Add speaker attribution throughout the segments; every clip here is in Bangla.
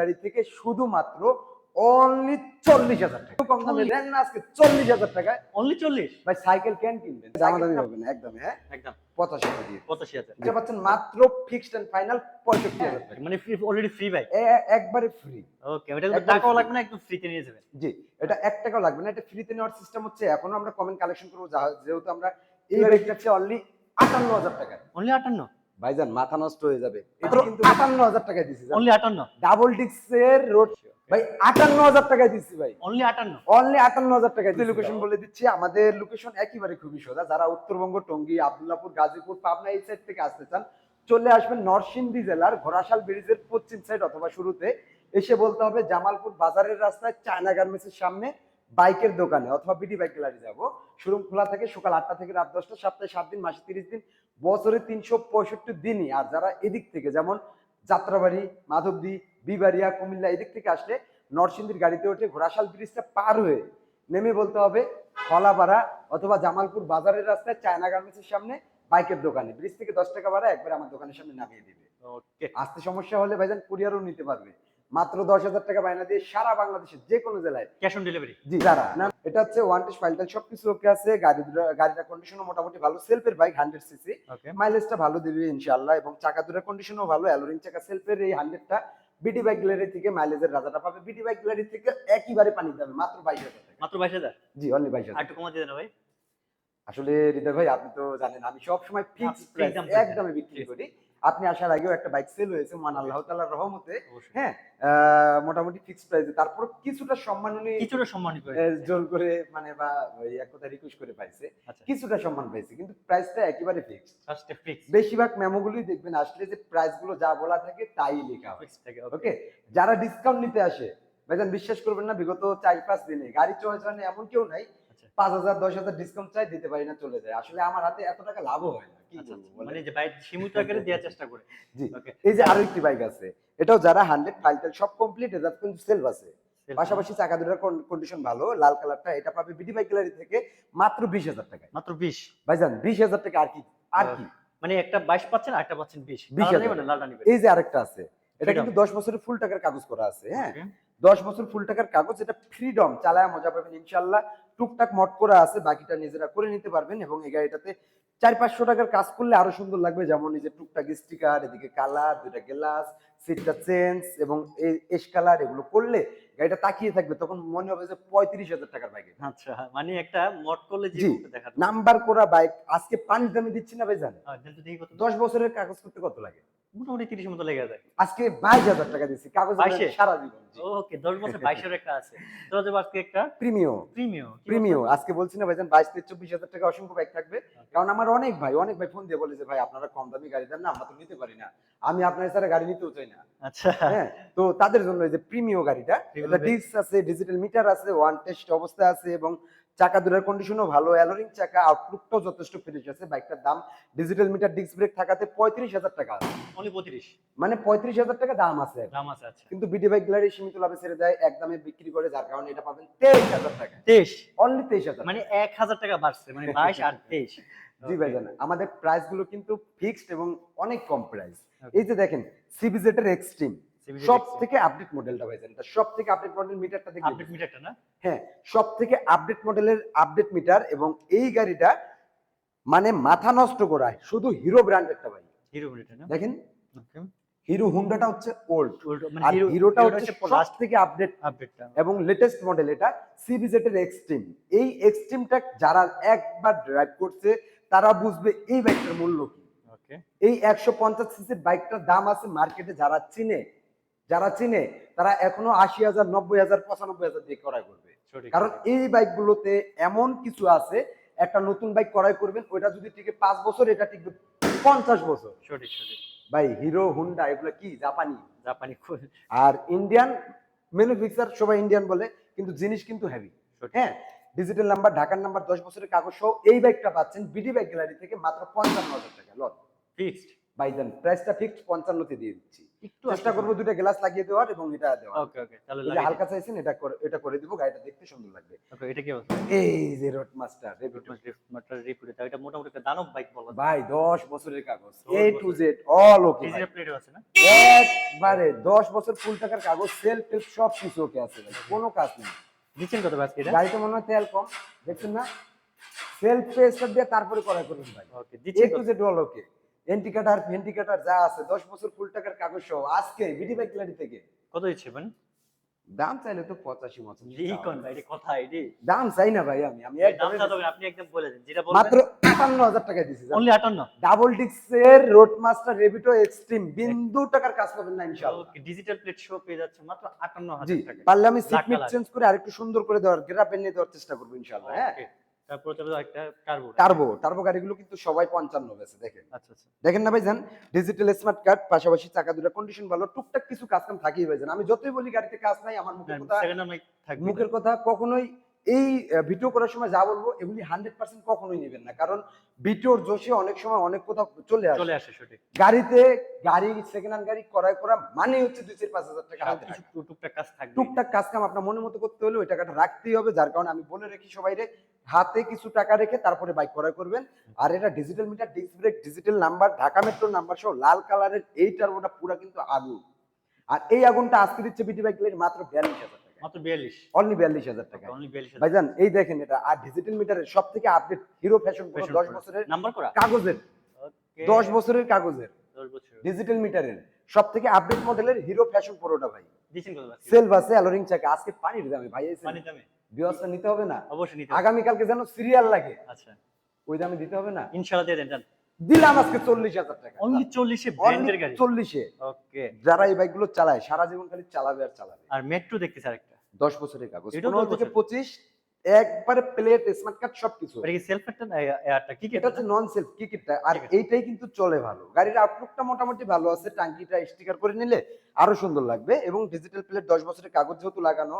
Speaker 1: গাড়ি থেকে শুধুমাত্র অনলি চল্লিশ হাজার টাকা। কম দামে না আজকে চল্লিশ হাজার টাকায়।
Speaker 2: অনলি চল্লিশ?
Speaker 1: ভাই সাইকেল কেন কিনবেন? দামাদামি হবে না একদম হ্যাঁ?
Speaker 2: একদম।
Speaker 1: পঁচাশি টাকা দিয়ে।
Speaker 2: পঁচাশি হাজার।
Speaker 1: এটা পাচ্ছেন মাত্র ফিক্সড এন্ড ফাইনাল পঁয়ষট্টি হাজার টাকা।
Speaker 2: মানে অলরেডি ফ্রি ভাই।
Speaker 1: একবারে ফ্রি
Speaker 2: ওকে ওটা টাকাও লাগবে না একদম ফ্রিতে নিয়ে যাবেন।
Speaker 1: জি এটা এক টাকাও লাগবে না এটা ফ্রিতে নেওয়ার সিস্টেম হচ্ছে এখনও আমরা কমেন্ট কালেকশন করব যেহেতু আমরা এই বাইকটা হচ্ছে অনলি আটান্ন হাজার টাকায়।
Speaker 2: অনলি আটান্ন?
Speaker 1: ভাইজান মাথা নষ্ট হয়ে যাবে। এটা কিন্তু আটান্ন হাজার টাকায় দিছি
Speaker 2: অনলি আটান্ন?
Speaker 1: ডাবল ডিক্সের রোড ভাই আটান্ন হাজার টাকায় দিচ্ছি ভাই।
Speaker 2: অনলি আটান্ন?
Speaker 1: অনলি আটান্ন হাজার টাকায় লোকেশন বলে দিচ্ছি আমাদের লোকেশন একেবারে খুবই সোজা। যারা উত্তরবঙ্গ টঙ্গী আবদুল্লাপুর গাজীপুর পাবনা এই সাইড থেকে আসতে চান চলে আসবেন নরসিংদী জেলার ঘোড়াশাল ব্রিজের পশ্চিম সাইড অথবা শুরুতে। এসে বলতে হবে জামালপুর বাজারের রাস্তায় চায়না গার্মেন্টসের সামনে বাইকের দোকানে অথবা বিডি বাইক গ্যালারি যাব। শোরুম খোলা থাকে সকাল আটটা থেকে রাত দশটা সপ্তাহে সাত দিন মাসে তিরিশ দিন। বছরে তিনশো পঁয়ষট্টি দিনই আর যারা এদিক থেকে যেমন যাত্রাবাড়ি মাধবদী বিবাড়িয়া কুমিল্লা এদিক থেকে আসলে নরসিংদীর গাড়িতে ওঠে ঘোড়াশাল ব্রিজটা পার হয়ে নেমে বলতে হবে খলাপাড়া অথবা জামালপুর বাজারের রাস্তায় চায়না গার্মেন্টসের সামনে বাইকের দোকানে। ব্রিজ থেকে দশ টাকা ভাড়া একবার আমার দোকানের সামনে নামিয়ে দিবে। আসতে সমস্যা হলে ভাইজান কুরিয়ারও নিতে পারবে। মাত্র দশ হাজার টাকা বায়না দিয়ে সারা বাংলাদেশের যে কোনো জেলায়।
Speaker 2: Cash on delivery?
Speaker 1: জি যারা। এটা হচ্ছে ওয়ান টেস্ট ফাইলটাল সবকিছু ওকে আছে গাড়ি গাড়িটার কন্ডিশনও মোটামুটি ভালো সেলফের বাইক হান্ড্রেড সিসি মাইলেজটা ভালো দিবে ইনশাআল্লাহ এবং চাকা দুটোর কন্ডিশনও ভালো অ্যালোরিং চাকা সেলফের এই হান্ড্রেডটা বিটি বাইক গ্যালারি থেকে মাইলেজের রাজাটা পাবে। বিটি বাইক গ্যালারি থেকে একইবারে পানি যাবে মাত্র বাইশ হাজার
Speaker 2: মাত্র বাইশ হাজার?
Speaker 1: জি অনলি বাইশ হাজার।
Speaker 2: একটু কমা দিয়ে দেন ভাই।
Speaker 1: আসলে হৃদয় ভাই আপনি তো জানেন আমি সবসময় ফিক্স
Speaker 2: একদম
Speaker 1: একদমই বিক্রি করি। আপনি আসার আগেও একটা বাইক সেল হয়েছে মান আল্লাহ তাআলার রহমতে। হ্যাঁ মোটামুটি ফিক্স প্রাইসে তারপর কিছুটা সম্মাননী
Speaker 2: কিছুটা সম্মান
Speaker 1: জোর করে মানে বা এক কথা রিকোয়েস্ট করে পাইছে।
Speaker 2: আচ্ছা।
Speaker 1: কিছুটা সম্মান পাইছে কিন্তু প্রাইসটা একেবারে ফিক্সড
Speaker 2: ফিক্স
Speaker 1: বেশিরভাগ মেমোগুলোই দেখবেন আসলে যে প্রাইসগুলো যা বলা থাকে তাই লেখা ওকে যারা ডিসকাউন্ট নিতে আসে ভাইজান বিশ্বাস করবেন না বিগত চার পাঁচ দিনে গাড়ি চয়েস হয় এমন কেউ নাই। পাঁচ হাজার দশ হাজার ডিসকাউন্ট চাই দিতে পারি না চলে যায়। আসলে আমার হাতে এত টাকা লাভও হয় না
Speaker 2: আচ্ছা? মানে যে বাইক সীমিত আকারে দেওয়ার চেষ্টা করে।
Speaker 1: জি। এই যে আরও একটি বাইক আছে এটাও যারা হান্ড্রেড ফাইলটাল সব কমপ্লিট এটা কিন্তু সেলফ আছে। পাশাপাশি চাকা দুটার কন্ডিশন ভালো লাল কালারটা এটা পাবে বিডি বাইক গ্যালারি থেকে মাত্র বিশ হাজার টাকায়।
Speaker 2: মাত্র বিশ?
Speaker 1: ভাইজান বিশ হাজার টাকা আর কি আর কি?
Speaker 2: মানে একটা বাইশ পাচ্ছেন আর একটা পাচ্ছেন বিশ।
Speaker 1: 20
Speaker 2: লালটা
Speaker 1: হাজার।
Speaker 2: নেবেন না, লালটা নেবেন?
Speaker 1: এই যে আরেকটা আছে এটা কিন্তু দশ বছরের ফুল টাকার কাগজ করা আছে হ্যাঁ। দশ বছর ফুল টাকার কাগজ এটা ফ্রিডম চালায় মজা পাবেন ইনশাল্লাহ। টুকটাক মট করা আছে বাকিটা নিজেরা করে নিতে পারবেন এবং এই গাড়িটাতে চার পাঁচশো টাকার কাজ করলে আরও সুন্দর লাগবে। যেমন এই যে টুকটাক স্টিকার এদিকে কালার দুইটা গ্লাস সিটটা চেঞ্জ এবং এই এস কালার এগুলো করলে গাড়িটা তাকিয়ে থাকবে তখন মনে হবে যে পঁয়ত্রিশ হাজার টাকার বাইক
Speaker 2: আচ্ছা মানে একটা মট করলে
Speaker 1: জি।
Speaker 2: দেখা
Speaker 1: নাম্বার করা বাইক আজকে পাঁচ দামে দিচ্ছি না ভাই জান দশ বছরের কাগজ করতে কত লাগে?
Speaker 2: মোটামুটি তিরিশ মতো লেগে যায়।
Speaker 1: আজকে বাইশ হাজার টাকা দিচ্ছি কাগজ
Speaker 2: বাইশে?
Speaker 1: সারা জীবন।
Speaker 2: ওকে দশ বছর বাইশের একটা আছে। তো আজকে একটা
Speaker 1: প্রিমিয়
Speaker 2: প্রিমিয়াম
Speaker 1: প্রিমিয় আজকে বলছি না ভাইজান বাইশ থেকে চব্বিশ হাজার টাকা অসংখ্য বাইক থাকবে। কারণ আমার অনেক ভাই অনেক ভাই ফোন দিয়ে বলে যে ভাই আপনারা কম দামি গাড়ি দেন না আমরা তো নিতে পারি না। আমি আপনার ছাড়া গাড়ি নিতেও চাই না।
Speaker 2: আচ্ছা।
Speaker 1: হ্যাঁ তো তাদের জন্য এই যে প্রিমিয় গাড়িটা এটা ডিস্ক আছে ডিজিটাল মিটার আছে ওয়ান টেস্ট অবস্থা আছে এবং চাকা দুটার কন্ডিশনও ভালো অ্যালোরিং চাকা আউটলুকটাও যথেষ্ট ফ্রেশ আছে। বাইকটার দাম ডিজিটাল মিটার ডিস্ক ব্রেক থাকাতে পঁয়ত্রিশ হাজার টাকা।
Speaker 2: অনলি পঁয়ত্রিশ।
Speaker 1: মানে পঁয়ত্রিশ হাজার টাকা দাম আছে
Speaker 2: দাম আছে আচ্ছা।
Speaker 1: কিন্তু বিডি বাইক গ্যালারি সীমিত লাভে ছেড়ে দেয় একদমে বিক্রি করে যার কারণে এটা পাবেন তেইশ হাজার টাকা।
Speaker 2: তেইশ?
Speaker 1: অনলি তেইশ হাজার
Speaker 2: মানে এক হাজার টাকা বাড়ছে মানে বাইশ আর তেইশ।
Speaker 1: জি ভাইজান আমাদের প্রাইসগুলো কিন্তু ফিক্সড এবং অনেক কম প্রাইস এই যে দেখেন সিবিজেড এর এক্সট্রিম সব থেকে আপডেট মডেলটা ভাইজান এটা সব থেকে আপডেট মডেল মিটারটা
Speaker 2: আপডেট মিটারটা না?
Speaker 1: হ্যাঁ সব থেকে আপডেট মডেলের আপডেট মিটার এবং এই গাড়িটা মানে মাথা নষ্ট করায়। শুধু হিরো ভাই।
Speaker 2: হিরো না?
Speaker 1: দেখেন?
Speaker 2: ওকে।
Speaker 1: হিরো হুন্ডাটা হচ্ছে ওল্ড
Speaker 2: মানে
Speaker 1: আর হিরোটা হচ্ছে
Speaker 2: লাস্ট
Speaker 1: থেকে আপডেট
Speaker 2: আপডেটটা
Speaker 1: এবং লেটেস্ট মডেল এটা সিবিজেড এর এক্সট্রিম এই এক্সট্রিমটা যারা একবার ড্রাইভ করছে তারা বুঝবে এই বাইকটার মূল্য কি।
Speaker 2: ওকে।
Speaker 1: এই একশো পঞ্চাশ সিসির বাইকটার দাম আছে মার্কেটে যারা চিনে যারা চিনে তারা এখনও আশি হাজার নব্বই হাজার পঁচানব্বই হাজার দিয়ে ক্রয় করবে। কারণ এই বাইকগুলোতে এমন কিছু আছে একটা নতুন বাইক ক্রয় করবেন ওইটা যদি টিকে পাঁচ বছর এটা টিকবে পঞ্চাশ বছর।
Speaker 2: সঠিক সঠিক।
Speaker 1: ভাই হিরো হুন্ডা এগুলো কি? জাপানি।
Speaker 2: জাপানি
Speaker 1: আর ইন্ডিয়ান ম্যানুফ্যাকচার সবাই ইন্ডিয়ান বলে কিন্তু জিনিস কিন্তু হেভি হ্যাঁ ডিজিটাল নাম্বার ঢাকার নাম্বার দশ বছরের কাগজ সহ এই বাইকটা পাচ্ছেন বিডি বাইক গ্যালারি থেকে মাত্র পঞ্চান্ন হাজার টাকা। লট
Speaker 2: ফিক্সড
Speaker 1: বাইজান প্রাইসটা ফিক্সড পঞ্চান্নতে দিয়ে দিচ্ছি।
Speaker 2: একটু
Speaker 1: চেষ্টা করব দুটো গ্লাস লাগিয়ে দেওয়ার এবং এটা দেওয়ার।
Speaker 2: ওকে ওকে তাহলে লাগিয়ে
Speaker 1: হালকা চাইছেন এটা করে এটা করে দিব গাড়িটা দেখতে সুন্দর লাগবে।
Speaker 2: ওকে এটা কি
Speaker 1: এই যে রোড মাস্টার
Speaker 2: রিপুটে এটা মোটামুটি একটা দানব বাইক বলা
Speaker 1: ভাই দশ বছরের কাগজ। A to Z all okay
Speaker 2: digital প্লেটও আছে না?
Speaker 1: একবারে দশ বছর ফুল টাকার কাগজ সেলফ টেলফ সব কিছু ওকে আছে ভাই কোনো কাজ নেই।
Speaker 2: দিচ্ছেন কত আজকে এটা
Speaker 1: গাড়িতে মনে হয় তেল কম দেখছেন না? সেলফ দিয়ে তারপরে করা করুন ভাই।
Speaker 2: Okay
Speaker 1: A to Z all okay এন্টিকাটার ফেন্টিকাটার যা আছে দশ বছর ফুল টাকার কাগজ সহ আজকে বিডি বাইক গ্যালারি থেকে।
Speaker 2: কত দিচ্ছে মানে
Speaker 1: দাম চাইলে তো পঁচাশি মতো
Speaker 2: কোন ভাই কথা এটি
Speaker 1: দাম চাই না ভাই আমি আমি
Speaker 2: দাম
Speaker 1: একদমই
Speaker 2: চাওয়া আপনি একদম বলে দেন যেটা
Speaker 1: মাত্র
Speaker 2: বলবেন
Speaker 1: আটান্ন হাজার টাকা দিছি
Speaker 2: অনলি 58
Speaker 1: ডাবল ডিক্সের রোড মাস্টার রেভিটো এক্সট্রিম বিন্দু টাকার কাজ পাবেন না ইনশাআল্লাহ।
Speaker 2: ওকে ডিজিটাল প্লেট শো পেয়ে যাচ্ছে মাত্র 58000
Speaker 1: জি
Speaker 2: টাকা
Speaker 1: পারলে আমি সিট মিট চেঞ্জ করে আরেকটু সুন্দর করে দেওয়ার গ্রাপ এনে দেওয়ার চেষ্টা করব ইনশাআল্লাহ হ্যাঁ?
Speaker 2: তারপর চলে একটা টার্বো
Speaker 1: গাড়িগুলো কিন্তু সবাই দেখেন।
Speaker 2: আচ্ছা আচ্ছা।
Speaker 1: দেখেন না ভাইজান ডিজিটাল স্মার্ট কার্ড পাশাপাশি চাকা দুটো কন্ডিশন ভালো টুকটাক কিছু কাজ কাম থাকেই ভাইজান। আমি যতই বলি গাড়িতে কাজ নাই আমার মুখের কথা মুখের কথা কখনোই এই ভিডিও করার সময় যা বলব এগুলি হান্ড্রেড পার্সেন্ট কখনোই নেবেন না। কারণ ভিডিওর জোশে অনেক সময় অনেক কোথাও চলে আসে।
Speaker 2: চলে আসে সঠিক।
Speaker 1: গাড়িতে গাড়ি সেকেন্ড হ্যান্ড গাড়ি ক্রয় করা মানে হচ্ছে দুই চার পাঁচ হাজার টাকা হাতে
Speaker 2: টুকটাক কাজ থাকবে।
Speaker 1: টুকটাক কাজ কাম আপনার মনের মতো করতে হলে ওই টাকাটা রাখতেই হবে যার কারণে আমি বলে রাখি সবাই রে হাতে কিছু টাকা রেখে তারপরে বাইক ক্রয় করবেন। আর এটা digital meter disc brake digital number Dhaka মেট্রোর নাম্বার সহ লাল কালারের এই টার্বোটা পুরো কিন্তু আগুন। আর এই আগুনটা আজকে দিচ্ছে বিটি বাইক মাত্র বিয়াল্লিশ হাজার টাকা।
Speaker 2: মাত্র 42
Speaker 1: অনলি বিয়াল্লিশ হাজার টাকা।
Speaker 2: অনলি 42
Speaker 1: ভাইজান এই দেখেন এটা আর ডিজিটাল মিটারের সব থেকে আপডেট হিরো ফ্যাশন দশ বছরের
Speaker 2: নাম্বার করা?
Speaker 1: কাগজের। দশ বছরের কাগজের। ডিজিটাল মিটারের সব থেকে আপডেট মডেলের হিরো ফ্যাশন প্রোটা ভাই।
Speaker 2: আজকে
Speaker 1: অ্যালোরিং চাকা আজকে পানির দামে ভাই
Speaker 2: পানি দামে?
Speaker 1: নিতে হবে না।
Speaker 2: অবশ্যই নিতে হবে।
Speaker 1: আগামীকালকে যেন সিরিয়াল লাগে।
Speaker 2: আচ্ছা।
Speaker 1: ওই দামে দিতে হবে না।
Speaker 2: ইনশাআল্লাহ দিয়ে দেন
Speaker 1: দিলাম আজকে চল্লিশ হাজার টাকা।
Speaker 2: অনলি 40 এ ব্র্যান্ডের গাড়ি।
Speaker 1: চল্লিশে।
Speaker 2: ওকে
Speaker 1: যারা এই বাইকগুলো চালায় সারা জীবন খালি চালাবে আর চালাবে।
Speaker 2: আর মেট্রো দেখতেছি আরেকটা।
Speaker 1: দশ বছরের কাগজ। পনেরো থেকে পঁচিশ একবারে প্লেট স্মার্ট কার্ড সবকিছু।
Speaker 2: এটা কি সেলফ এয়ারটা কি কি
Speaker 1: এটা হচ্ছে নন সেলফ কিটটা আর এইটাই কিন্তু চলে ভালো। গাড়ির আউটলুকটা মোটামুটি ভালো আছে টাঙ্কিটা স্টিকার করে নিলে আরও সুন্দর লাগবে। এবং ডিজিটাল প্লেট দশ বছরের কাগজ যেহেতু লাগানো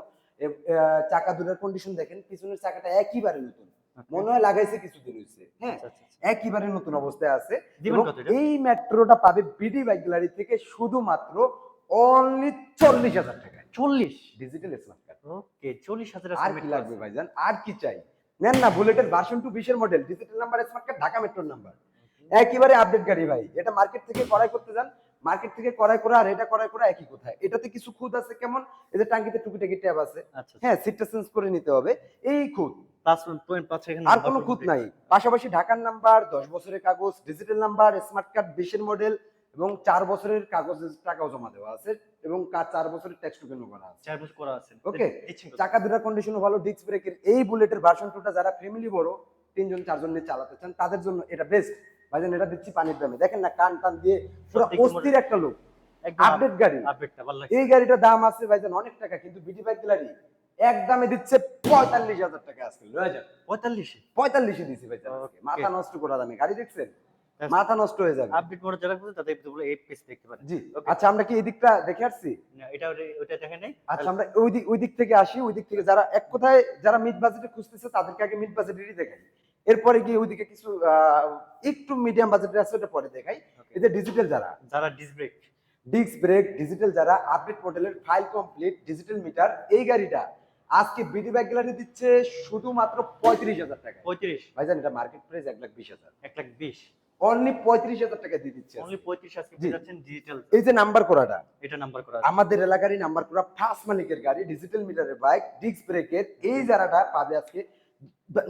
Speaker 1: চাকা দুটার কন্ডিশন দেখেন পিছনের চাকাটা একইবারে নতুন। মনে হয় লাগাইছে কিছুদিন হয়েছে হ্যাঁ?
Speaker 2: আচ্ছা, আচ্ছা, আচ্ছা।
Speaker 1: একইবারে নতুন অবস্থায় আছে? এই মেট্রোটা পাবে বিডি বাইক গ্যালারি থেকে শুধুমাত্র অনলি চল্লিশ হাজার টাকায়।
Speaker 2: 40
Speaker 1: ডিজিটাল স্মার্ট কার্ড
Speaker 2: ওকে 40000
Speaker 1: আর কি লাগবে ভাইজান? আর কি চাই? নেন না বুলেটের ভার্সন টু বিশের model digital number smart card Dhaka মেট্রোর নাম্বার একেবারে আপডেট গাড়ি ভাই এটা মার্কেট থেকে করাই করতে যান। মার্কেট থেকে করাই করা আর এটা করাই করা একই কোথায়? এটাতে কিছু খুদ আছে কেমন? এই যে টাঙ্কিতে টুকিটাকি ট্যাব আছে।
Speaker 2: আচ্ছা
Speaker 1: হ্যাঁ সিটটা চেঞ্জ করে নিতে হবে। এই খুদ
Speaker 2: প্লাস 1.5 এখানে
Speaker 1: আর কোনো খুঁত নাই। পাশাপাশি ঢাকার নাম্বার দশ বছরের কাগজ ডিজিটাল নাম্বার স্মার্ট কার্ড বিশের মডেল এবং চার বছরের কাগজের টাকাও জমা দেওয়া আছে এবং চার বছরের ট্যাক্স টোকেনও করা আছে।
Speaker 2: চার বছর করা আছে।
Speaker 1: ওকে চাকা দুটার কন্ডিশনও ভালো ডিস্ক ব্রেকের এই বুলেটের ভার্সন টুটা যারা ফ্যামিলি বড় তিনজন চারজন নিয়ে চালাতে চান তাদের জন্য এটা বেস্ট ভাইজান এটা দিচ্ছি পানির দামে। দেখেন না কান টান দিয়ে পুরো অস্থির একটা লোক। আপডেট গাড়ি। এই গাড়িটার দাম আছে ভাইজান অনেক টাকা কিন্তু বিডি বাইক গ্যালারি এক দামে দিচ্ছে পঁয়তাল্লিশ হাজার টাকা আজকে
Speaker 2: 45
Speaker 1: পঁয়তাল্লিশে? দিছি ভাইজান মাথা নষ্ট করা দামে গাড়ি দেখছেন? মাথা নষ্ট হয়ে যাবে।
Speaker 2: আপডেট যারা তাদের বলে এই পেজ দেখতে পারেন।
Speaker 1: জি। আচ্ছা আমরা কি এই দিকটা দেখে আসছি?
Speaker 2: না, এটা ওটা- দেখেন নাই?
Speaker 1: আচ্ছা আমরা ওই দিক ওই দিক থেকে আসি ওই দিক থেকে যারা এক কথায় যারা মিড বাজেটে খুঁজতেছে তাদেরকে আগে মিড বাজেটেরই দেখাই। এরপরে গিয়ে ওইদিকে কিছু একটু মিডিয়াম বাজেটের আছে ওটা পরে দেখাই।
Speaker 2: Okay.
Speaker 1: এদের ডিজিটাল যারা
Speaker 2: যারা disc brake
Speaker 1: disc brake digital যারা আপডেট মডেলের ফাইল কমপ্লিট ডিজিটাল মিটার এই গাড়িটা আজকে বিডি ব্যাগ গ্যালারি দিচ্ছে শুধুমাত্র পঁয়ত্রিশ হাজার টাকা
Speaker 2: 35
Speaker 1: ভাইজান এটা মার্কেট প্রাইস এক লাখ বিশ হাজার।
Speaker 2: 1 লাখ 20
Speaker 1: অনলি পঁয়ত্রিশ হাজার টাকা দিয়ে দিচ্ছে।
Speaker 2: অনলি 35 আজকে। ডিজিটাল
Speaker 1: এই যে নাম্বার করাটা।
Speaker 2: এটা নাম্বার করা
Speaker 1: আমাদের এলাকারই নাম্বার করা ফার্স্ট মালিকের গাড়ি ডিজিটাল মিটারের বাইক ডিস্ক ব্রেকের এই যারাটা পাবে আজকে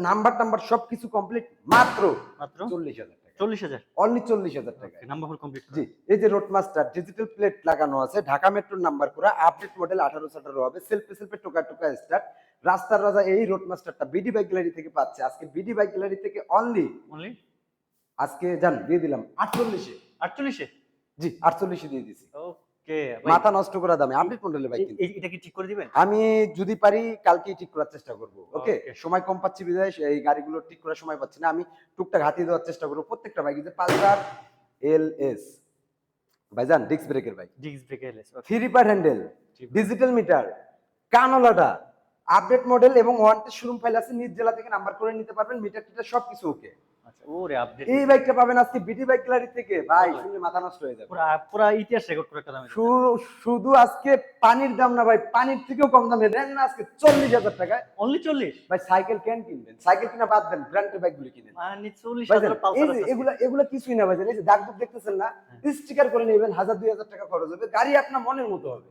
Speaker 1: নাম্বার টাম্বার সবকিছু কমপ্লিট মাত্র
Speaker 2: মাত্র
Speaker 1: চল্লিশ হাজার টাকা।
Speaker 2: 40000
Speaker 1: অনলি চল্লিশ হাজার টাকা।
Speaker 2: নাম্বার কমপ্লিট
Speaker 1: জি এই যে রোড মাস্টার ডিজিটাল প্লেট লাগানো আছে ঢাকা মেট্রোর নাম্বার করা আপডেট মডেল আঠারো সাঠারো হবে সেলফে সেলফে টোকা টোকা স্টার্ট রাস্তার রাজা এই রোড মাস্টারটা বিডি বাইক গ্যালারি থেকে পাচ্ছে। আজকে বিডি বাইক গ্যালারি থেকে অনলি
Speaker 2: অনলি
Speaker 1: আজকে জান দিয়ে দিলাম আটচল্লিশে।
Speaker 2: 48 এ
Speaker 1: জি আটচল্লিশে দিয়ে দিছি।
Speaker 2: ওকে
Speaker 1: মাথা নষ্ট করা দামে। মডেলের বাইক কিন্তু
Speaker 2: এটা কি ঠিক করে দিবেন?
Speaker 1: আমি যদি পারি কালকেই ঠিক করার চেষ্টা করব ওকে? সময় কম পাচ্ছি বিদায় এই গাড়িগুলো ঠিক করার সময় পাচ্ছি না। আমি টুকটাক হাতিয়ে দেওয়ার চেষ্টা করব। প্রত্যেকটা বাইক যে পালসার এল এস। ভাইজান ডিস্ক ব্রেকের bike.
Speaker 2: Disc brake LS
Speaker 1: three part handle digital meter কানোলাটা update model এবং ওয়ান্টেড শোরুম ফাইল আছে নিজ জেলা থেকে নাম্বার করে নিতে পারবেন মিটার টিটার সবকিছু ওকে।
Speaker 2: আচ্ছা ওরে আপডেট
Speaker 1: এই বাইকটা পাবেন আজকে বিডি বাইক গ্যালারি থেকে। ভাই শুনে মাথা নষ্ট হয়ে যাবে।
Speaker 2: পুরা পুরা ইতিহাস রেকর্ড করে একটা দামে
Speaker 1: শুধু শুধু আজকে পানির দাম না ভাই পানির থেকেও কম দামে। দেন না আজকে চল্লিশ হাজার টাকায়।
Speaker 2: অনলি চল্লিশ?
Speaker 1: ভাই সাইকেল কেন কিনবেন? সাইকেল কিনা বাদ দেন ব্র্যান্ডের বাইক গুলি কিনেন।
Speaker 2: মানে
Speaker 1: এগুলা এগুলা কিছুই না এই যে দাগ দেখতেছেন না
Speaker 2: হ্যাঁ।
Speaker 1: স্টিকার করে নেবেন হাজার দুই হাজার টাকা খরচ হবে। গাড়ি আপনার মনের মতো হবে।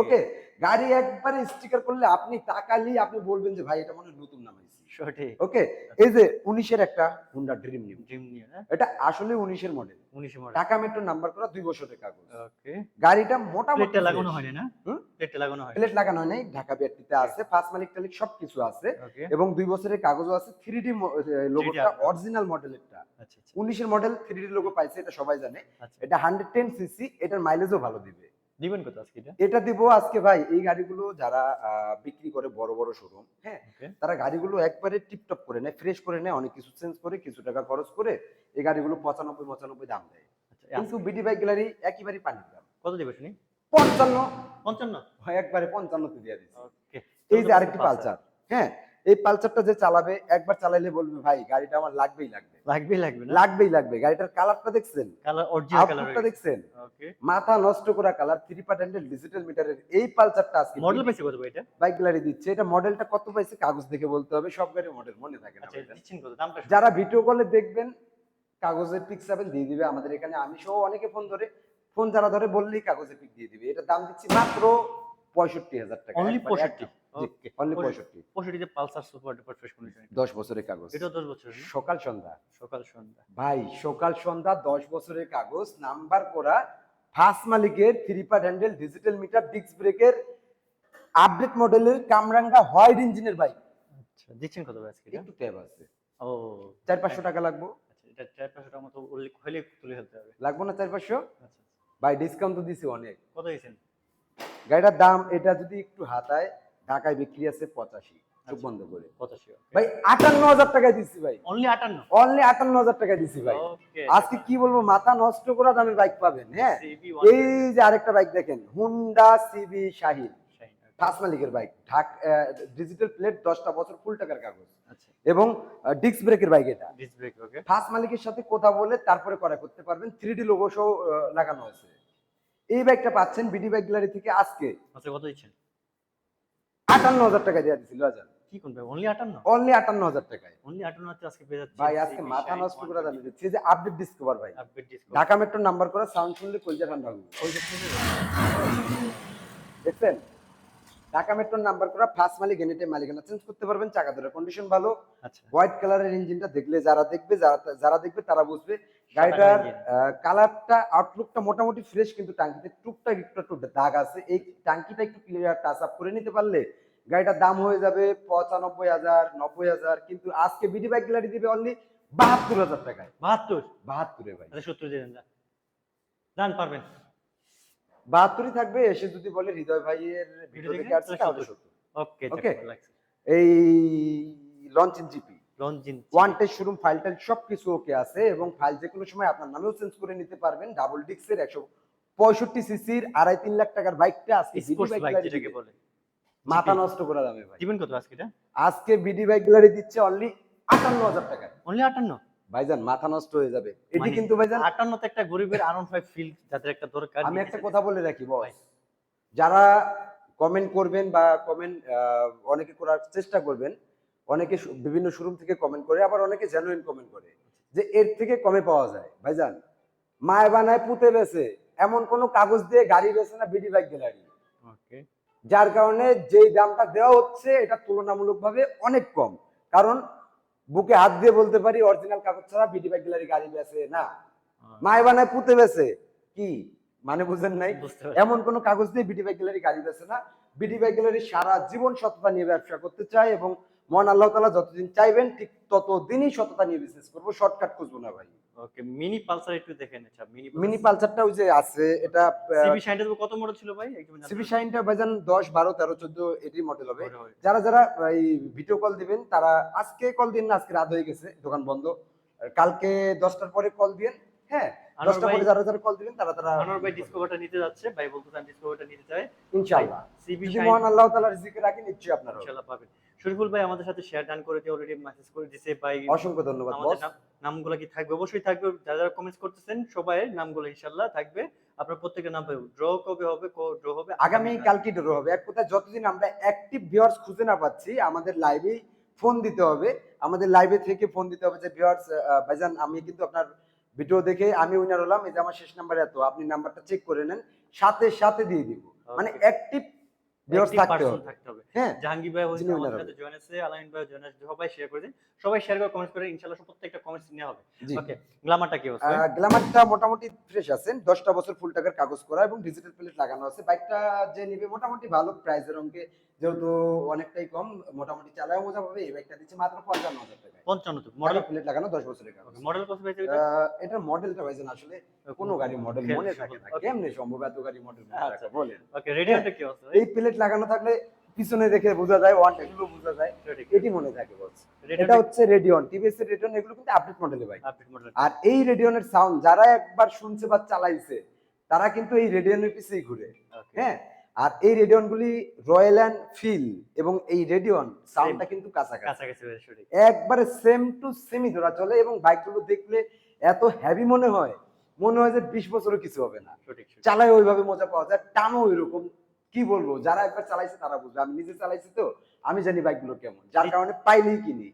Speaker 1: ওকে গাড়ি একবারে স্টিকার করলে আপনি তাকালেই আপনি বলবেন যে ভাই এটা মনে নতুন নামাইছি
Speaker 2: সঠিক।
Speaker 1: ওকে এই যে উনিশের একটা হুন্ডা ড্রিম নিউ
Speaker 2: ড্রিম নিয়ে না
Speaker 1: এটা আসলে উনিশের মডেল
Speaker 2: উনিশে মডেল
Speaker 1: ঢাকা মেট্রো নাম্বার করা দুই বছরের কাগজ।
Speaker 2: ওকে।
Speaker 1: গাড়িটা মোটামুটি
Speaker 2: প্লেটটা লাগানো হয়নি না? প্লেটটা লাগানো হয়
Speaker 1: প্লেট লাগানো নেই ঢাকা বিআরটিতে আছে ফার্স্ট মালিক টালিক সবকিছু আছে। এবং দুই বছরের কাগজও আছে থ্রি ডি লোগোটা অরিজিনাল মডেলেরটা উনিশের মডেল থ্রি ডি লোগো পাইছে এটা সবাই জানে।
Speaker 2: আচ্ছা।
Speaker 1: এটা হান্ড্রেড টেন সিসি এটার মাইলেজও ভালো দিবে।
Speaker 2: দিবেন কত আজকে এটা?
Speaker 1: এটা দিব আজকে ভাই এই গাড়িগুলো যারা বিক্রি করে বড় বড় শোরুম হ্যাঁ তারা গাড়িগুলো একবারে টিপটপ করে নেয় ফ্রেশ করে নেয় অনেক কিছু চেঞ্জ করে কিছু টাকা খরচ করে এই গাড়িগুলো পঁচানব্বই পঁচানব্বই দাম দেয়।
Speaker 2: আচ্ছা
Speaker 1: কিন্তু বিডি বাইক গ্যালারি একেবারে পানির দাম
Speaker 2: কত দিবে শুনি?
Speaker 1: পঞ্চান্ন।
Speaker 2: পঞ্চান্ন?
Speaker 1: হয় একবারে পঞ্চান্নতে দিয়ে দিচ্ছে এই যে আরেকটি পালচার হ্যাঁ এই পালচারটা যে চালাবে একবার চালাইলে বলবে ভাই গাড়িটা আমার লাগবেই লাগবে।
Speaker 2: লাগবে লাগবে
Speaker 1: লাগবেই লাগবে। গাড়িটার কালারটা দেখছেন?
Speaker 2: কালার অরিজিনাল কালার
Speaker 1: দেখছেন? মাথা নষ্ট করা colour three part handle digital মিটারের এই পালচারটা আজকে
Speaker 2: মডেল পাইছে কত এটা?
Speaker 1: বাইক গ্যালারি দিচ্ছে। এটা মডেলটা কত পাইছে কাগজ দেখে বলতে হবে। সব গাড়ির মডেল মনে থাকে না
Speaker 2: আচ্ছা।
Speaker 1: যারা ভিডিও কলে দেখবেন কাগজের পিক চাবেন দিয়ে দিবে আমাদের এখানে। আমি সহ অনেকে ফোন ধরে ফোন যারা ধরে বললেই কাগজের পিক দিয়ে দিবে। এটা দাম দিচ্ছি মাত্র পঁয়ষট্টি হাজার টাকা।
Speaker 2: অনলি পঁয়ষট্টি। ওকে
Speaker 1: only পঁয়ষট্টি
Speaker 2: পঁয়ষট্টিতে Pulsar super duper fresh condition
Speaker 1: দশ বছরের কাগজ।
Speaker 2: এটা দশ বছর
Speaker 1: সকাল সন্ধ্যা।
Speaker 2: সকাল সন্ধ্যা।
Speaker 1: ভাই সকাল সন্ধ্যা দশ বছরের কাগজ নাম্বার করা ফার্স্ট মালিকের three part handle digital meter disc ব্রেকের আপডেট মডেলের কামরাঙ্গা হোয়াইট ইঞ্জিনের বাইক
Speaker 2: আচ্ছা দিচ্ছেন কত ভাই আজকে
Speaker 1: একটু ট্যাব আছে।
Speaker 2: ও
Speaker 1: চার পাঁচশো টাকা লাগবো।
Speaker 2: আচ্ছা এটা চার পাঁচশো টাকা মতো উল্লেখ হলে তুলে ফেলতে হবে।
Speaker 1: লাগবো না চার পাঁচশো?
Speaker 2: আচ্ছা
Speaker 1: ভাই ডিসকাউন্ট তো দিছি অনেক।
Speaker 2: কত দিয়েছেন?
Speaker 1: গাড়িটার দাম এটা যদি একটু হাতায় ঢাকায় বিক্রি আছে পঁচাশি চোখ
Speaker 2: আচ্ছা।
Speaker 1: বন্ধ করে। ভাই আটান্ন হাজার টাকায় দিচ্ছি ভাই।
Speaker 2: অনলি আটান্ন?
Speaker 1: অনলি আটান্ন হাজার টাকায় দিচ্ছি ভাই। আজকে কি বলব মাথা নষ্ট করা দামে বাইক পাবেন হ্যাঁ? এই যে আরেকটা বাইক দেখেন হুন্ডা সিবি শাহিন মালিকের বাইক ঢাক ডিজিটাল প্লেট দশটা বছর ফুল টাকার কাগজ।
Speaker 2: আচ্ছা।
Speaker 1: এবং ডিস্ক ব্রেকের বাইক এটা।
Speaker 2: ডিস ব্রেক ওকে
Speaker 1: ফার্স্ট মালিকের সাথে কথা বলে তারপরে করা করতে পারবেন। থ্রি ডি লোগো সহ লাগানো আছে। এই বাইকটা পাচ্ছেন বিডি বাইক গ্যালারি থেকে আজকে।
Speaker 2: আচ্ছা কত দিচ্ছেন?
Speaker 1: আটান্ন হাজার টাকা দিয়ে দিছিল হাজার
Speaker 2: কি করবে অনলি আটান্ন?
Speaker 1: অনলি আটান্ন হাজার টাকায়।
Speaker 2: অনলি আটান্ন হচ্ছে আজকে পেয়ে যাচ্ছে।
Speaker 1: ভাই আজকে মাথা নষ্ট করে দামি দিচ্ছে যে আপডেট ডিসকভার ভাই।
Speaker 2: Update Discover
Speaker 1: Dhaka metro number করা সাউন্ড শুনলে কলজা ঠান্ডা হবে। দেখছেন? ঢাকা মেট্রোর নাম্বার করা ফার্স্ট মালিক এনিটে মালিকানা চেঞ্জ করতে পারবেন চাকা ধরে কন্ডিশন ভালো। হোয়াইট কালারের ইঞ্জিনটা দেখলে যারা দেখবে যারা যারা দেখবে তারা বুঝবে। গাড়িটার কালারটা আউটলুকটা মোটামুটি ফ্রেশ কিন্তু টাঙ্কিতে টুকটাক একটু একটু দাগ আছে। এই টাঙ্কিটা একটু ক্লিয়ার টাচ আপ করে নিতে পারলে গাড়িটার দাম হয়ে যাবে পঁচানব্বই হাজার নব্বই হাজার। কিন্তু আজকে বিডি বাইক গ্যালারি দিবে অনলি বাহাত্তর হাজার টাকায়।
Speaker 2: বাহাত্তর?
Speaker 1: বাহাত্তরে ভাই।
Speaker 2: সত্তর। যান পারবেন।
Speaker 1: বাহাত্তরই থাকবে এসে যদি বলে হৃদয় ভাইয়ের ভিডিও
Speaker 2: দেখে
Speaker 1: আসছে
Speaker 2: তাহলে
Speaker 1: তাহলে
Speaker 2: 70
Speaker 1: সত্তর।
Speaker 2: Okay
Speaker 1: Okay. এই launch GP one test showroom file tile সবকিছু ওকে আছে এবং ফাইল যে কোনো সময় আপনার নামেও চেঞ্জ করে নিতে পারবেন। ডাবল ডিক্সের একশো পঁয়ষট্টি সিসির আড়াই তিন লাখ টাকার বাইকটা আজকে
Speaker 2: যেটাকে বলে।
Speaker 1: মাথা নষ্ট করে ভাই।
Speaker 2: দিবেন কত আজকে
Speaker 1: আজকে বিডি বাইক গ্যালারি দিচ্ছে অনলি আটান্ন হাজার টাকায়।
Speaker 2: অনলি আটান্ন?
Speaker 1: ভাইজান মাথা নষ্ট হয়ে যাবে। এটি
Speaker 2: মানে
Speaker 1: কিন্তু ভাইজান
Speaker 2: আটান্ন তো একটা গরিবের আনন্দ ফাইভ ফিল যাদের একটা দরকার
Speaker 1: আমি একটা কথা বলে রাখি বস যারা কমেন্ট করবেন বা কমেন্ট অনেকে করার চেষ্টা করবেন অনেকে বিভিন্ন শোরুম থেকে কমেন্ট করে আবার অনেকে জেনুইন কমেন্ট করে যে এর থেকে কমে পাওয়া যায়। ভাইজান মায় বানায় পুঁতে বেছে এমন কোনো কাগজ দিয়ে গাড়ি বেছে না বিডি বাইক গ্যালারি
Speaker 2: ওকে
Speaker 1: যার কারণে যেই দামটা দেওয়া হচ্ছে এটা তুলনামূলকভাবে অনেক কম। কারণ বুকে হাত দিয়ে বলতে পারি অরিজিনাল কাগজ ছাড়া বিডি বাইক গ্যালারি গাড়ি বেছে না। মায় বানায় পুঁতে বেছে কি? মানে বুঝেন নাই? এমন কোনো কাগজ দিয়ে বিডি বাইক গ্যালারি গাড়ি বেছে না। বিডি বাইক গ্যালারি সারা জীবন সত্তা নিয়ে ব্যবসা করতে চায় এবং মহান আল্লাহ তালা যতদিন চাইবেন ঠিক ততদিনই সততা নিয়ে বিজনেস করব শর্টকাট খুঁজবো না ভাই।
Speaker 2: ওকে মিনি পালসার একটু দেখেন আচ্ছা মিনি
Speaker 1: মিনি পালসারটা ওই যে আছে এটা
Speaker 2: সিবি শাইনটা কত মডেল ছিল ভাই?
Speaker 1: সিবি শাইনটা ভাইজান দশ বারো তেরো চোদ্দ এটি মডেল হবে। যারা যারা এই ভিডিও কল দিবেন তারা আজকে কল দিন না আজকে রাত হয়ে গেছে দোকান বন্ধ। কালকে দশটার পরে কল দিন হ্যাঁ? পরে যারা যারা কল দিবেন তারা তারা
Speaker 2: আনোয়ার ভাই ডিসকভারটা নিতে যাচ্ছে ভাই বলতে চান ডিসকভারটা নিতে চায়
Speaker 1: ইনশাআল্লাহ।
Speaker 2: সিবি
Speaker 1: মহান আল্লাহ তাআলা রিজিকে রাখি নিশ্চয়ই আপনারা
Speaker 2: ইনশাআল্লাহ পাবেন। শরীফুল ভাই আমাদের সাথে শেয়ার ডান করে দিয়ে অলরেডি মেসেজ করে দিছে ভাই।
Speaker 1: অসংখ্য ধন্যবাদ বস
Speaker 2: নামগুলো কি থাকবে? অবশ্যই থাকবে। যারা যারা কমেন্টস করতেছেন সবাই নামগুলো ইনশাআল্লাহ থাকবে। আপনার প্রত্যেকের নাম পাবে ড্র কবে হবে ড্র হবে?
Speaker 1: আগামী কালকে ড্র হবে। এক কথায় যতদিন আমরা অ্যাক্টিভ ভিউয়ার্স খুঁজে না পাচ্ছি আমাদের লাইভে ফোন দিতে হবে। আমাদের লাইভে থেকে ফোন দিতে হবে যে ভিউয়ার্স ভাইজান আমি কিন্তু আপনার ভিডিও দেখে আমি উইনার হলাম এই যে আমার শেষ নাম্বার এত আপনি নাম্বারটা চেক করে নেন সাথে সাথে দিয়ে দিব। মানে অ্যাক্টিভ ভিউয়ার্স থাকতে হবে। হ্যাঁ
Speaker 2: জাহাঙ্গীর ভাই হচ্ছে আমাদের সাথে জয়েন আছে আলামিন ভাই জয়েন আছে সবাই শেয়ার করে দিন। সবাই শেয়ার করে কমেন্ট করে ইনশাআল্লাহ প্রত্যেকটা কমেন্টস নেওয়া হবে। ওকে গ্লামারটা কি ভাই?
Speaker 1: গ্ল্যামারটা মোটামুটি ফ্রেশ আছেন। দশটা বছর ফুল টাকার কাগজ করা এবং ডিজিটাল প্লেট লাগানো আছে। বাইকটা যে নিবে মোটামুটি ভালো প্রাইসের অঙ্কে যেহেতু অনেকটাই কম মোটামুটি চালায় মজা পাবে। এই বাইকটা দিচ্ছে মাত্র পঞ্চান্ন হাজার টাকা
Speaker 2: পঞ্চান্ন তো।
Speaker 1: মডেল
Speaker 2: মডেল
Speaker 1: প্লেট লাগানো দশ বছরের কাগজ।
Speaker 2: মডেল কত পেয়েছে এটা?
Speaker 1: এটার মডেলটা ভাইজান আসলে কোনো গাড়ি মডেল মনে থাকে না. কেমনে সম্ভব এত গাড়ি মডেল
Speaker 2: আচ্ছা।
Speaker 1: বলেন।
Speaker 2: ওকে রেডিওটা কি অবস্থা?
Speaker 1: এই প্লেট লাগানো থাকলে পিছনে দেখে বোঝা যায় ওয়ান এগুলো বোঝা যায়। এটি মনে থাকে বলছে। এটা হচ্ছে রেডিয়ন টিভিএস এর রেডিয়ন এগুলো কিন্তু আপডেট মডেলে ভাই।
Speaker 2: আপডেট মডেল
Speaker 1: আর এই রেডিয়নের সাউন্ড যারা একবার শুনছে বা চালাইছে তারা কিন্তু এই রেডিয়নের পিছেই ঘুরে। হ্যাঁ? আর এই রেডিয়নগুলি রয়্যাল অ্যান্ড ফিল এবং এই রেডিয়ন সাউন্ডটা কিন্তু কাছাকাছি। একবারে সেম টু সেমই ধরা চলে এবং বাইকগুলো দেখলে এত হেভি মনে হয় মনে হয় যে বিশ বছরও কিছু হবে না। চালায় ওইভাবে মজা পাওয়া যায় টানো ওইরকম কি বলব? যারা একবার চালাইছে তারা বুঝবে। আমি নিজে চালাইছি তো আমি জানি বাইকগুলো কেমন। যার কারণে পাইলেই কিনি।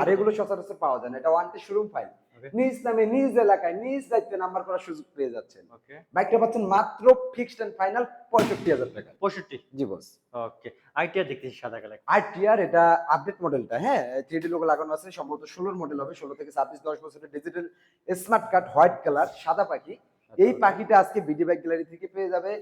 Speaker 1: আর এগুলো সচরাচর পাওয়া যায় না। এটা ওয়ান শোরুম ফাইল নিজ নামে নিজ এলাকায় নিজ দায়িত্বে নাম্বার করার সুযোগ পেয়ে যাচ্ছেন। বাইকটা পাচ্ছেন মাত্র ফিক্সড এন্ড ফাইনাল পঁয়ষট্টি হাজার টাকা।
Speaker 2: 65
Speaker 1: জি বস
Speaker 2: ওকে আইটিআর দেখতেছি সাদা কালার।
Speaker 1: আর টিআর এটা আপডেট মডেলটা হ্যাঁ? থ্রিডি লোগো লাগানো আছে সম্ভবত ষোলোর মডেল হবে। ষোলো থেকে ছাব্বিশ দশ বছরের digital smart card white colour সাদা পাখি। এই পাখিটা আজকে বিডি বাইক গ্যালারি থেকে পেয়ে যাবে।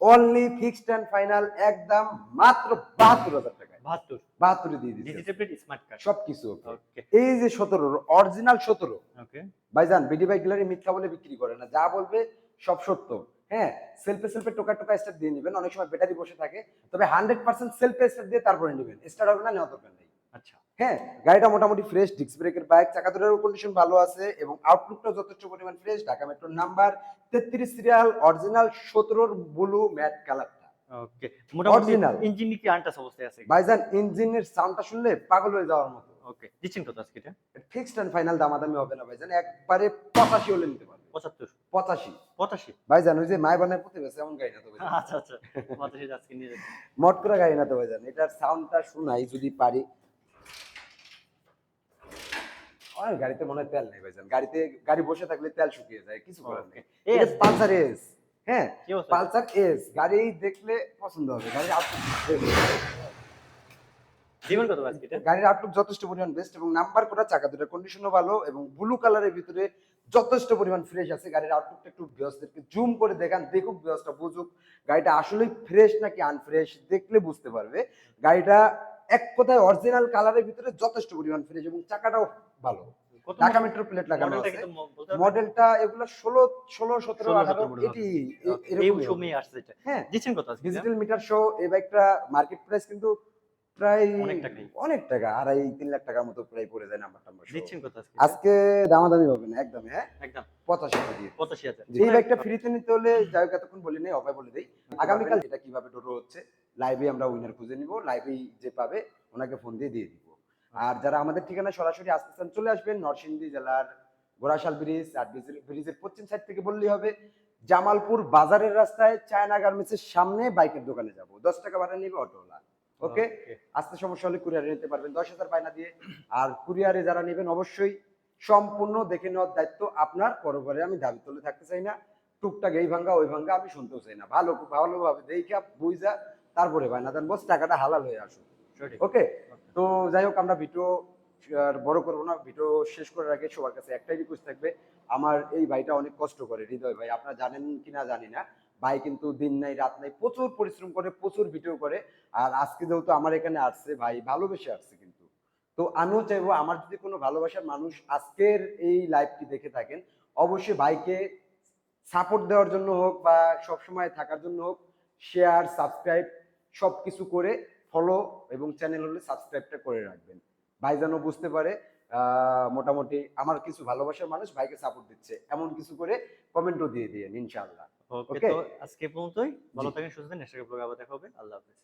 Speaker 1: অনলি ফিক্সড এন্ড ফাইনাল একদম মাত্র বাহাত্তর হাজার টাকায়।
Speaker 2: 72
Speaker 1: বাহাত্তরে দিয়ে দিচ্ছে
Speaker 2: ডিজিটাল প্লেট স্মার্ট কার্ড
Speaker 1: সবকিছু
Speaker 2: ওকে
Speaker 1: এই যে সতেরো অরিজিনাল সতেরো।
Speaker 2: ওকে
Speaker 1: ভাইজান বিডি বাইক গ্যালারি মিথ্যা বলে বিক্রি করে না। যা বলবে সব সত্য। হ্যাঁ সেলফে সেলফে টোকা টোকা স্টার্ট দিয়ে নেবেন। অনেক সময় ব্যাটারি বসে থাকে। তবে হান্ড্রেড পার্সেন্ট সেলফে স্টার্ট দিয়ে তারপরে নেবেন। স্টার্ট হবে না নেওয়া দরকার নেই।
Speaker 2: আচ্ছা।
Speaker 1: হ্যাঁ গাড়িটা মোটামুটি ফ্রেশ ডিস্ক ব্রেকের বাইক চাকা দুটোর কন্ডিশন ভালো আছে এবং আউটলুকটা যথেষ্ট পরিমাণ ফ্রেশ ঢাকা মেট্রোর নাম্বার তেত্রিশ সিরিয়াল অরিজিনাল সতেরোর ব্লু ম্যাট কালারটা
Speaker 2: ওকে মোটামুটি ইঞ্জিন কি আনটাস অবস্থায় আছে?
Speaker 1: ভাইজান ইঞ্জিনের সাউন্ডটা শুনলে পাগল হয়ে যাওয়ার মতো।
Speaker 2: ওকে দিচ্ছেন কত আজকে এটা?
Speaker 1: ফিক্সড এন্ড ফাইনাল দামাদামি হবে না ভাইজান একবারে পঁচাশি হলে নিতে পারবে
Speaker 2: 75
Speaker 1: পঁচাশি।
Speaker 2: 85
Speaker 1: ভাইজান ওই যে প্রতি বেছে এমন গাড়ি না তো ভাইজান।
Speaker 2: আচ্ছা আচ্ছা 85 আজকে নিয়ে যাচ্ছি।
Speaker 1: মট করে গাড়ি না তো ভাইজান এটার সাউন্ডটা শোনাই যদি পারি। গাড়িতে মনে হয় তেল নেই ভাইজান। গাড়িতে গাড়ি বসে থাকলে তেল শুকিয়ে যায় কিছু করার নেই।
Speaker 2: এস
Speaker 1: পালসার এস হ্যাঁ? পালসার এস গাড়ি দেখলে পছন্দ হবে। গাড়ির
Speaker 2: দিবেন কত আজকে
Speaker 1: গাড়ির আউটলুক যথেষ্ট পরিমাণ বেস্ট এবং নাম্বার করা চাকা কন্ডিশনও ভালো এবং ব্লু কালারের ভিতরে যথেষ্ট পরিমাণ ফ্রেশ আছে। গাড়ির আউটলুকটা একটু জুম করে দেখান দেখুক বিয়সটা বুঝুক গাড়িটা আসলেই ফ্রেশ নাকি আনফ্রেশ দেখলে বুঝতে পারবে। গাড়িটা এক কথায় অরিজিনাল কালারের ভিতরে যথেষ্ট পরিমাণ ফ্রেশ এবং চাকাটাও ভালো। ঢাকা মেট্রো প্লেট লাগানো আছে? মডেলটা এগুলো ষোলো ষোলো সতেরো
Speaker 2: 16,
Speaker 1: আঠারো
Speaker 2: 17 মডেল
Speaker 1: এটি
Speaker 2: Okay,
Speaker 1: এ-
Speaker 2: এই
Speaker 1: এরকমই হবে।
Speaker 2: সময়ে আসছে এটা।
Speaker 1: হ্যাঁ।
Speaker 2: দিচ্ছেন আজকে
Speaker 1: ডিজিটাল মিটার শো এই বাইকটা মার্কেট প্রাইস কিন্তু প্রায়
Speaker 2: অনেক
Speaker 1: টাকা আড়াই তিন লাখ টাকার মতো প্রায় পড়ে যায় নাম্বার টাম্বার
Speaker 2: দিচ্ছেন কত আজকে?
Speaker 1: আজকে দামাদামি হবে না একদম হ্যাঁ?
Speaker 2: একদম।
Speaker 1: পঁচাশি টাকা দিয়ে।
Speaker 2: 85000
Speaker 1: এই বাইকটা ফ্রিতে নিতে হলে যাই হোক এতক্ষণ বলি নেই অফার বলে দিই। আগামীকাল এটা কীভাবে টোটো হচ্ছে লাইভে আমরা উইনার খুঁজে নিব লাইভেই যে পাবে ওনাকে ফোন দিয়ে দিয়ে দিব। আর যারা আমাদের ঠিকানা সরাসরি আসতে চান চলে আসবেন নরসিংদী জেলার গোরাশাল ব্রিজ আর ব্রিজের- ব্রিজের পশ্চিম সাইড থেকে বললেই হবে জামালপুর বাজারের রাস্তায় চায়না গার্মেন্টসের সামনে বাইকের দোকানে যাব। দশ টাকা ভাড়া নেবে অটোওয়ালা ওকে? আসতে সমস্যা হলে কুরিয়ারে নিতে পারবেন। দশ হাজার বায়না দিয়ে। আর কুরিয়ারে যারা নেবেন অবশ্যই সম্পূর্ণ দেখে নেওয়ার দায়িত্ব আপনার। পরপরে আমি দাবি তুলে থাকতে চাই না। টুকটাক এই ভাঙ্গা ওই ভাঙ্গা আমি শুনতেও চাই না। ভালো ভালোভাবে দেখে বুঝা তারপরে বায়না দেন। বস টাকাটা হালাল হয়ে আসুক। ওকে? তো যাই হোক, আমরা ভিডিও, আর বড় করব না, ভিডিও শেষ করার আগে সবার কাছে একটাই রিকোয়েস্ট থাকবে, আমার এই ভাইটা অনেক কষ্ট করে, হৃদয় ভাই। আপনারা জানেন কিনা জানি না, ভাই কিন্তু দিন নাই, রাত নাই, প্রচুর পরিশ্রম করে, প্রচুর ভিডিও করে, আর আজকে যেহেতু আমার এখানে আসছে ভাই, ভালোবেসে আসছে কিন্তু। তো আমিও চাইব আমার যদি কোনো ভালোবাসার মানুষ আজকের এই লাইভটি দেখে থাকেন, অবশ্যই ভাইকে সাপোর্ট দেওয়ার জন্য হোক বা সবসময় থাকার জন্য হোক শেয়ার সাবস্ক্রাইব সব কিছু করে ফলো এবং চ্যানেল হলে সাবস্ক্রাইবটা করে রাখবেন। ভাই যেন বুঝতে পারে আহ, মোটামুটি আমার কিছু ভালোবাসার মানুষ ভাইকে সাপোর্ট দিচ্ছে। এমন কিছু করে কমেন্টও দিয়ে দিয়ে ইনশাআল্লাহ।
Speaker 2: ওকে তো আজকে পর্যন্তই। ভালো। থাকেন সুস্থ থাকেন। নেক্সট ব্লগে আবার দেখা হবে। আল্লাহ হাফেজ।